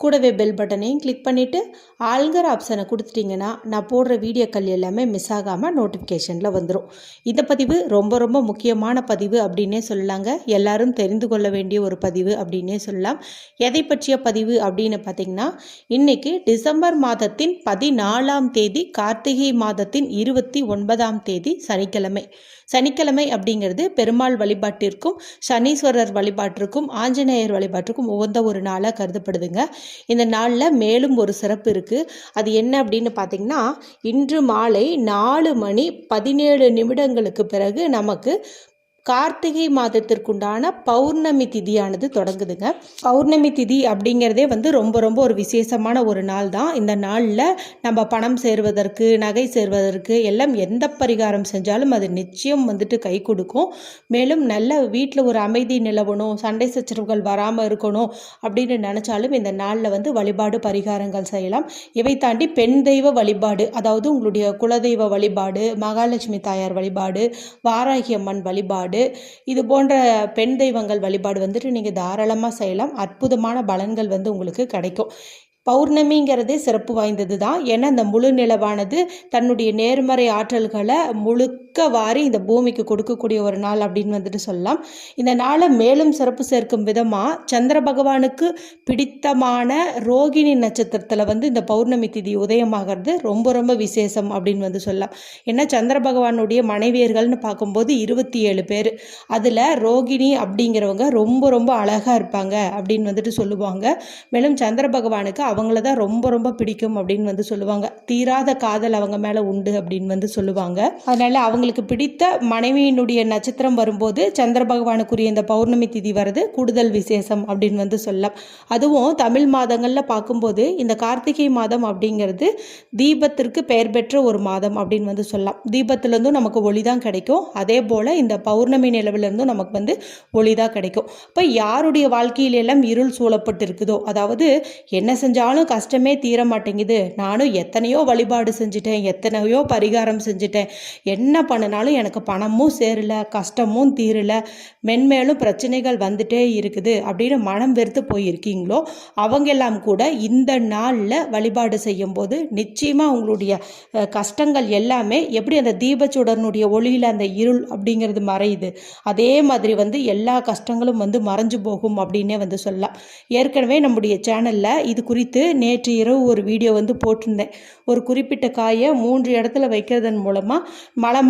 கூடவே பெல் பட்டனையும் கிளிக் பண்ணிவிட்டு ஆளுங்கிற ஆப்ஷனை கொடுத்துட்டிங்கன்னா நான் போடுற வீடியோக்கள் எல்லாமே மிஸ் ஆகாமல் நோட்டிஃபிகேஷனில் வந்துடும் இந்த பதிவு ரொம்ப ரொம்ப முக்கியமான பதிவு அப்படின்னே சொல்லலாங்க. எல்லாரும் தெரிந்து கொள்ள வேண்டிய ஒரு பதிவு அப்படின்னே சொல்லலாம். எதை பற்றிய பதிவு அப்படின்னு பார்த்தீங்கன்னா இன்றைக்கி டிசம்பர் மாதத்தின் பதினாலாம் தேதி கார்த்திகை மாதத்தின் இருபத்தி ஒன்பதாம் தேதி சனிக்கிழமை. சனிக்கிழமை அப்படிங்கிறது பெருமாள் வழிபாட்டிற்கும் சனீஸ்வரர் வழிபாட்டிற்கும் ஆஞ்சநேயர் வழிபாட்டிற்கும் உகந்த ஒரு நாளாக கருதப்படுதுங்க. இந்த நாளில் மேலும் ஒரு சிறப்பு இருக்குது அது என்ன அப்படின்னு பார்த்திங்கன்னா இன்று மாலை நாலு மணி பதினேழு நிமிடங்களுக்கு பிறகு நமக்கு கார்த்திகை மாதத்திற்குண்டான பௌர்ணமி திதியானது தொடங்குதுங்க. பௌர்ணமி திதி அப்படிங்கிறதே வந்து ரொம்ப ரொம்ப ஒரு விசேஷமான ஒரு நாள் தான். இந்த நாளில் நம்ம பணம் சேர்வதற்கு நகை சேர்வதற்கு எல்லாம் எந்த பரிகாரம் செஞ்சாலும் அது நிச்சயம் வந்துட்டு கை கொடுக்கும். மேலும் நல்ல வீட்டில் ஒரு அமைதி நிலவணும் சண்டை சச்சரவுகள் வராமல் இருக்கணும் அப்படின்னு நினச்சாலும் இந்த நாளில் வந்து வழிபாடு பரிகாரங்கள் செய்யலாம். இவை தாண்டி பெண் தெய்வ வழிபாடு அதாவது உங்களுடைய குலதெய்வ வழிபாடு மகாலட்சுமி தாயார் வழிபாடு வாராகி அம்மன் வழிபாடு இது போன்ற பெண் தெய்வங்கள் வழிபாடு வந்துட்டு நீங்கள் தாராளமாக செய்யலாம். அற்புதமான பலன்கள் வந்து உங்களுக்கு கிடைக்கும். பௌர்ணமிங்கிறதே சிறப்பு வாய்ந்தது தான் ஏன்னா அந்த முழு நிலவானது தன்னுடைய நேர்மறை ஆற்றல்களை முழு வாரி இந்த பூமிக்கு கொடுக்கக்கூடிய ஒரு நாள் அப்படின்னு வந்துட்டு சொல்லலாம். இந்த நாளை மேலும் சிறப்பு சேர்க்கும் விதமாக சந்திர பகவானுக்கு பிடித்தமான ரோகிணி நட்சத்திரத்தில் வந்து இந்த பௌர்ணமி திதி உதயமாகிறது ரொம்ப ரொம்ப விசேஷம் அப்படின்னு வந்து சொல்லலாம். ஏன்னா சந்திர பகவானுடைய மனைவியர்கள்னு பார்க்கும்போது இருபத்தி ஏழு பேர். அதில் ரோகிணி அப்படிங்கிறவங்க ரொம்ப ரொம்ப அழகாக இருப்பாங்க அப்படின்னு வந்துட்டு சொல்லுவாங்க. மேலும் சந்திர பகவானுக்கு அவங்கள தான் ரொம்ப ரொம்ப பிடிக்கும் அப்படின்னு வந்து சொல்லுவாங்க. தீராத காதல் அவங்க மேலே உண்டு அப்படின்னு வந்து சொல்லுவாங்க. அதனால் அவங்களுக்கு பிடித்த மனைவியினுடைய நட்சத்திரம் வரும்போது சந்திர பகவானுக்குரிய இந்த பௌர்ணமி திதி வர்றது கூடுதல் விசேஷம் அப்படின்னு வந்து சொல்லலாம். அதுவும் தமிழ் மாதங்களில் பார்க்கும்போது இந்த கார்த்திகை மாதம் அப்படிங்கிறது தீபத்திற்கு பெயர் பெற்ற ஒரு மாதம் அப்படின்னு வந்து சொல்லலாம். தீபத்துலேருந்தும் நமக்கு ஒளி தான் கிடைக்கும். அதே போல் இந்த பௌர்ணமி நிலவிலேருந்தும் நமக்கு வந்து ஒளி தான் கிடைக்கும். இப்போ யாருடைய வாழ்க்கையிலெல்லாம் இருள் சூழப்பட்டு இருக்குதோ அதாவது என்ன செஞ்சாலும் கஷ்டமே தீர மாட்டேங்குது நானும் எத்தனையோ வழிபாடு செஞ்சுட்டேன் எத்தனையோ பரிகாரம் செஞ்சுட்டேன். என்ன பண்ணினாலும் எனக்கு பணமும் சேரல கஷ்டமும் தீரல. மென்மேலும் பிரச்சனைகள் வந்துட்டே இருக்குது அப்படின்னு மனம் வெறுத்து போயிருக்கீங்களோ அவங்க எல்லாம் கூட இந்த நாளில் வழிபாடு செய்யும்போது நிச்சயமாக உங்களுடைய கஷ்டங்கள் எல்லாமே எப்படி அந்த தீபச்சுடனுடைய ஒளியில் அந்த இருள் அப்படிங்கிறது மறையுது. அதே மாதிரி வந்து எல்லா கஷ்டங்களும் வந்து மறைஞ்சு போகும் அப்படின்னே வந்து சொல்லலாம். ஏற்கனவே நம்முடைய சேனலில் இது குறித்து நேற்று இரவு ஒரு வீடியோ வந்து போட்டிருந்தேன். ஒரு குறிப்பிட்ட காயை மூன்று இடத்துல வைக்கிறதன் மூலமாக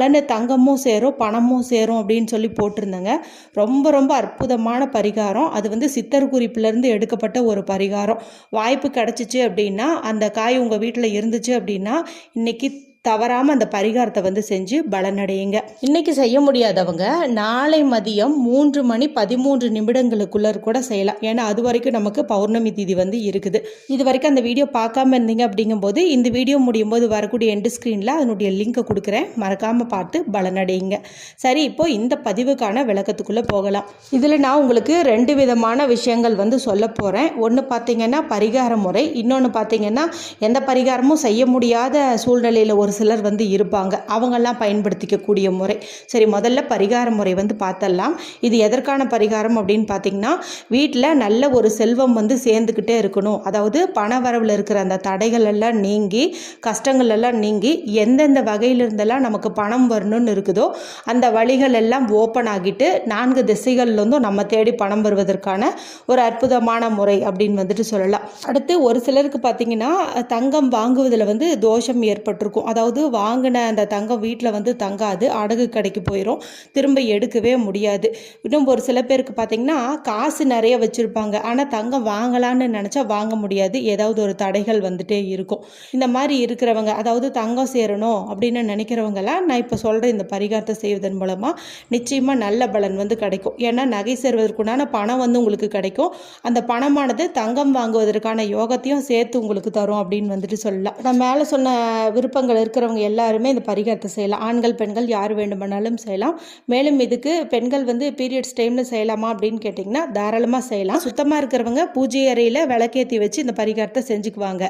பலன்னு தங்கமும் சேரும் பணமும் சேரும் அப்படின்னு சொல்லி போட்டிருந்தேங்க. ரொம்ப ரொம்ப அற்புதமான பரிகாரம். அது வந்து சித்தர் குறிப்பிலேருந்து எடுக்கப்பட்ட ஒரு பரிகாரம். வாய்ப்பு கிடச்சிச்சு அப்படின்னா அந்த காய் உங்கள் வீட்டில் இருந்துச்சு அப்படின்னா இன்றைக்கி தவறாமல் அந்த பரிகாரத்தை வந்து செஞ்சு பலனடையுங்க. இன்னைக்கு செய்ய முடியாதவங்க நாளை மதியம் மூன்று மணி பதிமூன்று நிமிடங்களுக்குள்ள கூட செய்யலாம். ஏன்னா அது வரைக்கும் நமக்கு பௌர்ணமி திதி வந்து இருக்குது. இது வரைக்கும் அந்த வீடியோ பார்க்காம இருந்தீங்க அப்படிங்கும்போது இந்த வீடியோ முடியும் போது வரக்கூடிய எண்டு ஸ்க்ரீனில் அதனுடைய லிங்கை கொடுக்குறேன். மறக்காமல் பார்த்து பலனடையுங்க. சரி இப்போ இந்த பதிவுக்கான விளக்கத்துக்குள்ளே போகலாம். இதில் நான் உங்களுக்கு ரெண்டு விதமான விஷயங்கள் வந்து சொல்ல போகிறேன் ஒன்று பார்த்தீங்கன்னா பரிகார முறை. இன்னொன்று பார்த்தீங்கன்னா எந்த பரிகாரமும் செய்ய முடியாத சூழ்நிலையில் ஒரு சிலர் வந்து இருப்பாங்க. அவங்கெல்லாம் பயன்படுத்திக்கக்கூடிய முறை. சரி முதல்ல பரிகார முறை வந்து பார்த்தலாம் இது எதற்கான பரிகாரம் அப்படின்னு பார்த்தீங்கன்னா வீட்டில் நல்ல ஒரு செல்வம் வந்து சேர்ந்துக்கிட்டே இருக்கணும். அதாவது பண வரவில் இருக்கிற அந்த தடைகள் எல்லாம் நீங்கி கஷ்டங்கள் எல்லாம் நீங்கி எந்தெந்த வகையிலிருந்தெல்லாம் நமக்கு பணம் வரணும்னு இருக்குதோ அந்த வழிகள் எல்லாம் ஓப்பன் ஆகிட்டு நான்கு திசைகள்லேருந்தும் நம்ம தேடி பணம் வருவதற்கான ஒரு அற்புதமான முறை அப்படின்னு வந்துட்டு சொல்லலாம். அடுத்து ஒரு சிலருக்கு பார்த்தீங்கன்னா தங்கம் வாங்குவதில் வந்து தோஷம் ஏற்பட்டிருக்கும். அதாவது அதாவது வாங்கின அந்த தங்கம் வீட்டில் வந்து தங்காது அடகு கடைக்கு போயிடும் திரும்ப எடுக்கவே முடியாது. இன்னும் ஒரு சில பேருக்கு பார்த்தீங்கன்னா காசு நிறைய வச்சுருப்பாங்க. ஆனால் தங்கம் வாங்கலான்னு நினச்சா வாங்க முடியாது. ஏதாவது ஒரு தடைகள் வந்துட்டே இருக்கும். இந்த மாதிரி இருக்கிறவங்க அதாவது தங்கம் சேரணும் அப்படின்னு நினைக்கிறவங்களாம் நான் இப்போ சொல்கிற இந்த பரிகாரத்தை செய்வதன் மூலமாக நிச்சயமாக நல்ல பலன் வந்து கிடைக்கும். ஏன்னா நகை சேர்வதற்குண்டான பணம் வந்து உங்களுக்கு கிடைக்கும். அந்த பணமானது தங்கம் வாங்குவதற்கான யோகத்தையும் சேர்த்து உங்களுக்கு தரும் அப்படின்னு வந்துட்டு சொல்லலாம். நான் மேலே சொன்ன விருப்பங்கள் இருக்கிறவங்க எல்லாருமே இந்த பரிகாரத்தை செய்யலாம். ஆண்கள் பெண்கள் யார் வேண்டுமானாலும் செய்யலாம். மேலும் இதுக்கு பெண்கள் வந்து பீரியட்ஸ் டைமில் செய்யலாமா அப்படின்னு கேட்டிங்கன்னா தாராளமாக செய்யலாம். சுத்தமாக இருக்கிறவங்க பூஜை அறையில் விளக்கேற்றி வச்சு இந்த பரிகாரத்தை செஞ்சுக்குவாங்க.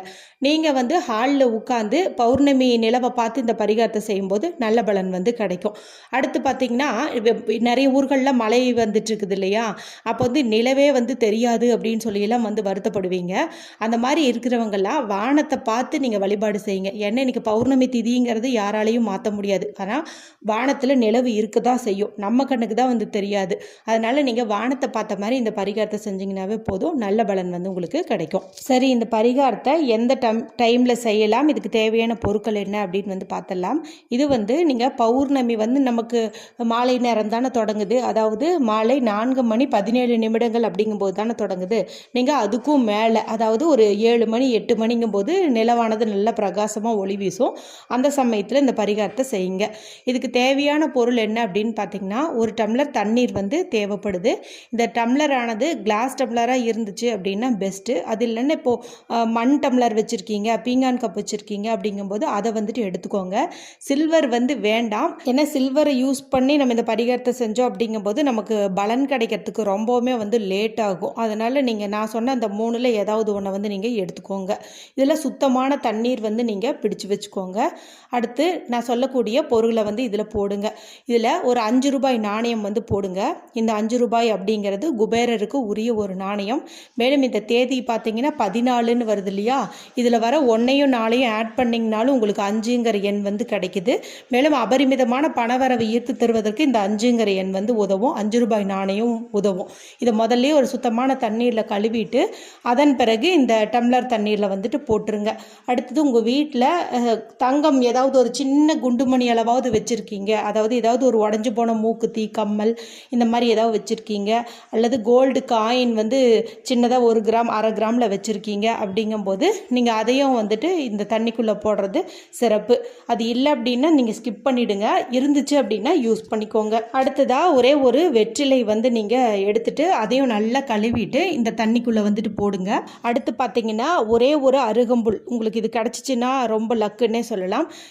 நீங்கள் வந்து ஹாலில் உட்காந்து பௌர்ணமி நிலவை பார்த்து இந்த பரிகாரத்தை செய்யும்போது நல்ல பலன் வந்து கிடைக்கும். அடுத்து பார்த்தீங்கன்னா நிறைய ஊர்களில் மழை வந்துட்டு இருக்குது இல்லையா? அப்போ வந்து நிலவே வந்து தெரியாது அப்படின்னு சொல்லியெல்லாம் வந்து வருத்தப்படுவீங்க. அந்த மாதிரி இருக்கிறவங்கெல்லாம் வானத்தை பார்த்து நீங்கள் வழிபாடு செய்யுங்க. ஏன்னா இன்னைக்கு பௌர்ணமி திதிங்கிறது யாராலையும் மாற்ற முடியாது. ஆனால் வானத்தில் நிலவு இருக்க தான் செய்யும். நம்ம கண்ணுக்கு தான் வந்து தெரியாது. அதனால் நீங்கள் வானத்தை பார்த்த மாதிரி இந்த பரிகாரத்தை செஞ்சிங்கனாவே போதும். நல்ல பலன் வந்து உங்களுக்கு கிடைக்கும். சரி இந்த பரிகாரத்தை எந்த டைம் டைமில் செய்யலாம்? இதுக்கு தேவையான பொருட்கள் என்ன அப்படின்னு வந்து பார்த்தலாம் இது வந்து நீங்கள் பௌர்ணமி வந்து நமக்கு மாலை நேரம் தானே தொடங்குது. அதாவது மாலை நான்கு மணி பதினேழு நிமிடங்கள் அப்படிங்கும்போது தானே தொடங்குது. நீங்கள் அதுக்கும் மேலே அதாவது ஒரு ஏழு மணி எட்டு மணிங்கும்போது நிலவானது நல்ல பிரகாசமாக ஒளி வீசும். அந்த சமயத்தில் இந்த பரிகாரத்தை செய்யுங்க. இதுக்கு தேவையான பொருள் என்ன அப்படின்னு பார்த்தீங்கன்னா ஒரு டம்ளர் தண்ணீர் வந்து தேவைப்படுது. இந்த டம்ளரானது கிளாஸ் டம்ளராக இருந்துச்சு அப்படின்னா பெஸ்ட்டு அது இல்லைன்னா இப்போது மண் டம்ளர் வச்சுருக்கீங்க பீங்கான் கப் வச்சுருக்கீங்க அப்படிங்கும்போது அதை வந்துட்டு எடுத்துக்கோங்க. சில்வர் வந்து வேண்டாம். ஏன்னா சில்வரை யூஸ் பண்ணி நம்ம இந்த பரிகாரத்தை செஞ்சோம் அப்படிங்கும்போது நமக்கு பலன் கிடைக்கிறதுக்கு ரொம்பவுமே வந்து லேட் ஆகும். அதனால் நீங்கள் நான் சொன்ன அந்த மூணில் ஏதாவது ஒன்றை வந்து நீங்கள் எடுத்துக்கோங்க. இதில் சுத்தமான தண்ணீர் வந்து நீங்கள் பிடிச்சு வச்சுக்கோங்க. அடுத்து நான் சொல்லக்கூடிய பொருளை வந்து இதில் போடுங்க. இதில் ஒரு அஞ்சு ரூபாய் நாணயம் வந்து போடுங்க. இந்த அஞ்சு ரூபாய் அப்படிங்கிறது குபேரருக்கு உரிய ஒரு நாணயம். மேலும் இந்த தேதி பார்த்தீங்கன்னா பதினாலுன்னு வருது இல்லையா? இதில் வர ஒன்றையும் நாளையும் ஆட் பண்ணிங்கனாலும் உங்களுக்கு அஞ்சுங்கிற எண் வந்து கிடைக்குது. மேலும் அபரிமிதமான பணவரவை ஈர்த்து தருவதற்கு இந்த அஞ்சுங்கிற எண் வந்து உதவும். அஞ்சு ரூபாய் நாணயம் உதவும். இதை முதல்ல ஒரு சுத்தமான தண்ணீரில் கழுவிட்டு அதன் பிறகு இந்த டம்ளர் தண்ணீரில் வந்துட்டு போட்டுருங்க. அடுத்தது உங்கள் வீட்டில் தங்கம் ஏதாவது ஒரு சின்ன குண்டுமணி அளவாவது வச்சுருக்கீங்க. அதாவது ஏதாவது ஒரு உடஞ்சி போன மூக்குத்தி கம்மல் இந்த மாதிரி ஏதாவது வச்சுருக்கீங்க. அல்லது கோல்டு காயின் வந்து சின்னதாக ஒரு கிராம் அரை கிராமில் வச்சுருக்கீங்க அப்படிங்கும்போது நீங்கள் அதையும் வந்துட்டு இந்த தண்ணிக்குள்ளே போடுறது சிறப்பு. அது இல்லை அப்படின்னா நீங்கள் ஸ்கிப் பண்ணிவிடுங்க இருந்துச்சு அப்படின்னா யூஸ் பண்ணிக்கோங்க. அடுத்ததாக ஒரே ஒரு வெற்றிலை வந்து நீங்கள் எடுத்துட்டு அதையும் நல்லா கழுவிட்டு இந்த தண்ணிக்குள்ளே வந்துட்டு போடுங்க. அடுத்து பார்த்தீங்கன்னா ஒரே ஒரு அருகம்புல். உங்களுக்கு இது கிடச்சிச்சின்னா ரொம்ப லக்குன்னே சொல்லலாம்.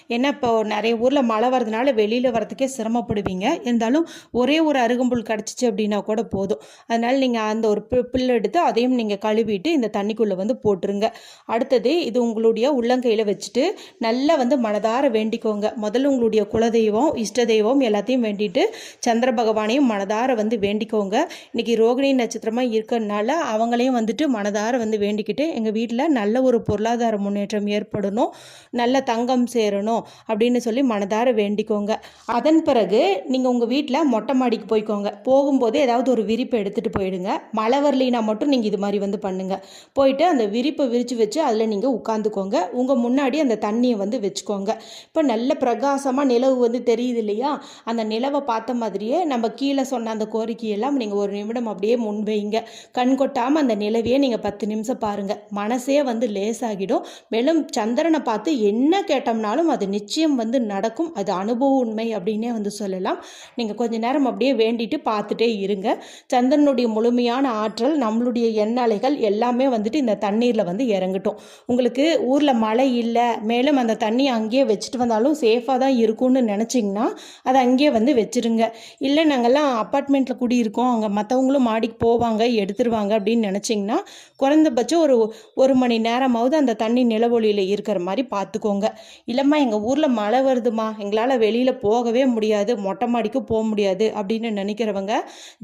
ஏன்னா இப்போ நிறைய ஊரில் மழை வரதுனால வெளியில் வரதுக்கே சிரமப்படுவீங்க. இருந்தாலும் ஒரே ஒரு அருகம்புல் கிடச்சிச்சு அப்படின்னா கூட போதும். அதனால் நீங்கள் அந்த ஒரு பி- பில் எடுத்து அதையும் நீங்கள் கழுவிட்டு இந்த தண்ணிக்குள்ளே வந்து போட்டுருங்க. அடுத்தது இது உங்களுடைய உள்ளங்கையில் வச்சுட்டு நல்லா வந்து மனதார வேண்டிக்கோங்க. முதல்ல உங்களுடைய குலதெய்வம் இஷ்ட தெய்வம் எல்லாத்தையும் வேண்டிட்டு சந்திர பகவானையும் மனதார வந்து வேண்டிக்கோங்க. இன்னைக்கு ரோகிணி நட்சத்திரமாக இருக்கிறதுனால அவங்களையும் வந்துட்டு மனதார வந்து வேண்டிக்கிட்டு எங்கள் வீட்டில் நல்ல ஒரு பொருளாதார முன்னேற்றம் ஏற்படணும். நல்ல தங்கம் சேரணும் அப்படின்னு சொல்லி மனதார வேண்டிக்கோங்க. அதன் பிறகு நீங்கள் உங்கள் வீட்டில் மொட்டை மாடிக்கு போய்க்கோங்க. போகும்போது ஏதாவது ஒரு விரிப்பை எடுத்துகிட்டு போயிடுங்க. மழை வரலினா மட்டும் நீங்கள் இது மாதிரி வந்து பண்ணுங்க. போயிட்டு அந்த விரிப்பை விரித்து வச்சு அதில் நீங்கள் உட்காந்துக்கோங்க. உங்கள் முன்னாடி அந்த தண்ணியை வந்து வச்சுக்கோங்க. இப்போ நல்ல பிரகாசமாக நிலவு வந்து தெரியுது இல்லையா? அந்த நிலவை பார்த்த மாதிரியே நம்ம கீழே சொன்ன அந்த கோரிக்கையெல்லாம் நீங்கள் ஒரு நிமிடம் அப்படியே முன்வைங்க கண் கொட்டாமல் அந்த நிலவையே நீங்கள் பத்து நிமிஷம் பாருங்கள் மனசே வந்து லேசாகிடும். மேலும் சந்திரனை பார்த்து என்ன கேட்டோம்னாலும் அது நிச்சயம் வந்து நடக்கும். அது அனுபவ உண்மை அப்படின்னே வந்து சொல்லலாம். நீங்கள் கொஞ்ச நேரம் அப்படியே வேண்டிட்டு பார்த்துட்டே இருங்க. சந்திரனுடைய முழுமையான ஆற்றல் நம்மளுடைய எண்ணலைகள் எல்லாமே வந்துட்டு இந்த தண்ணீரில் வந்து இறங்கட்டும். உங்களுக்கு ஊரில் மழை இல்லை மேலும் அந்த தண்ணி அங்கேயே வச்சுட்டு வந்தாலும் சேஃபாக தான் இருக்கும்னு நினச்சிங்கன்னா அதை அங்கேயே வந்து வச்சிருங்க. இல்லை நாங்கள்லாம் அப்பார்ட்மெண்ட்டில் குடியிருக்கோம். அங்கே மற்றவங்களும் மாடிக்கு போவாங்க எடுத்துருவாங்க அப்படின்னு நினச்சிங்கன்னா குறைந்தபட்சம் ஒரு ஒரு மணி நேரமாவது அந்த தண்ணி நிலவொளியில் இருக்கிற மாதிரி பார்த்துக்கோங்க. இல்லைம்மா எங்கள் ஊரில் மழை வருதுமா எங்களால் வெளியில் போகவே முடியாது. மொட்டை மாடிக்கு போக முடியாது அப்படின்னு நினைக்கிறவங்க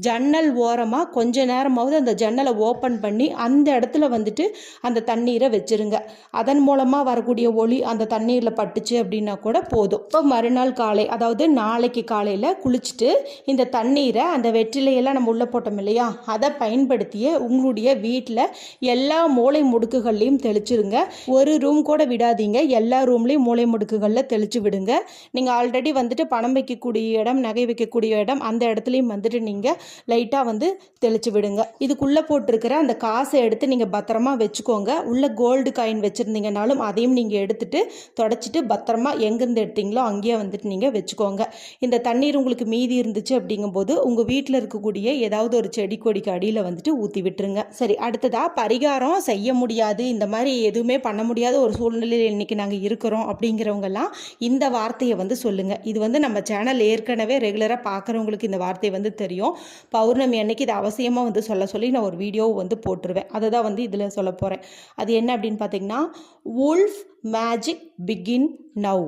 ஜன்னல் ஓரமாக கொஞ்ச நேரமாவது அந்த ஜன்னலை ஓப்பன் பண்ணி அந்த இடத்துல வந்துட்டு அந்த தண்ணீரை வச்சிருங்க. அதன் மூலமாக வரக்கூடிய ஒளி அந்த தண்ணீரில் பட்டுச்சு அப்படின்னா கூட போதும். இப்போ மறுநாள் காலை அதாவது நாளைக்கு காலையில் குளிச்சுட்டு இந்த தண்ணீரை அந்த வெற்றிலையெல்லாம் நம்ம உள்ளே போட்டோம் இல்லையா? அதை பயன்படுத்தியே உங்களுடைய வீட்டில் எல்லா மூளை முடுக்குகள்லையும் தெளிச்சிருங்க. ஒரு ரூம் கூட விடாதீங்க. எல்லா ரூம்லேயும் மூளை முடுக்குகளில் தெளிச்சு விடுங்க. நீங்கள் ஆல்ரெடி வந்துட்டு பணம் வைக்கக்கூடிய இடம் நகை வைக்கக்கூடிய இடம் அந்த இடத்துலையும் வந்துட்டு நீங்கள் லைட்டாக வந்து தெளிச்சு விடுங்க. இதுக்குள்ளே போட்டிருக்கிற அந்த காசை எடுத்து நீங்கள் பத்திரமா வச்சுக்கோங்க. உள்ள கோல்டு காயின் வச்சுருந்தீங்கனாலும் அதையும் நீங்கள் எடுத்துட்டு தொடச்சிட்டு பத்திரமா எங்கேருந்து எடுத்தீங்களோ அங்கேயே வந்துட்டு நீங்கள் வச்சுக்கோங்க. இந்த தண்ணீர் உங்களுக்கு மீதி இருந்துச்சு அப்படிங்கும்போது உங்கள் வீட்டில் இருக்கக்கூடிய ஏதாவது ஒரு செடி கொடிக்கு அடியில் வந்துட்டு ஊற்றி விட்டுருங்க. சரி அடுத்ததாக பரிகாரம் செய்ய முடியாது. இந்த மாதிரி எதுவுமே பண்ண முடியாத ஒரு சூழ்நிலையில் இன்றைக்கி நாங்கள் இருக்கிறோம் அப்படிங்கிறவங்கெல்லாம் இந்த வார்த்தையை வந்து சொல்லுங்கள் இது வந்து நம்ம சேனல் ஏற்கனவே ரெகுலராக பார்க்குறவங்களுக்கு இந்த வார்த்தை வந்து தெரியும். பௌர்ணமி அன்னைக்கு இது அவசியமாக வந்து சொல்ல சொல்லி நான் ஒரு வீடியோ வந்து போட்டுருவேன். அதை தான் வந்து இதில் சொல்ல போகிறேன் அது என்ன அப்படின்னு பார்த்தீங்கன்னா wolf magic begin now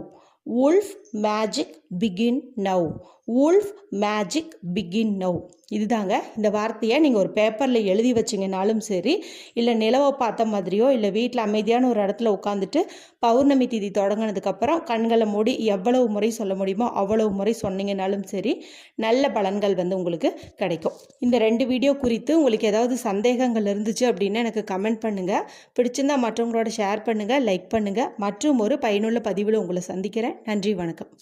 wolf magic begin now wolf magic begin now இதுதாங்க இந்த வார்த்தையை நீங்கள் ஒரு பேப்பரில் எழுதி வச்சிங்கனாலும் சரி இல்லை நிலவை பார்த்த மாதிரியோ இல்லை வீட்டில் அமைதியான ஒரு இடத்துல உட்காந்துட்டு பௌர்ணமி திதி தொடங்கினதுக்கப்புறம் கண்களை மூடி எவ்வளவு முறை சொல்ல முடியுமோ அவ்வளவு முறை சொன்னீங்கனாலும் சரி நல்ல பலன்கள் வந்து உங்களுக்கு கிடைக்கும். இந்த ரெண்டு வீடியோ குறித்து உங்களுக்கு ஏதாவது சந்தேகங்கள் இருந்துச்சு அப்படின்னு எனக்கு கமெண்ட் பண்ணுங்கள் பிடிச்சிருந்தா மற்றவங்களோட ஷேர் பண்ணுங்கள் லைக் பண்ணுங்கள் மற்றும் ஒரு பயனுள்ள பதிவில் உங்களை சந்திக்கிறேன். நன்றி வணக்கம்.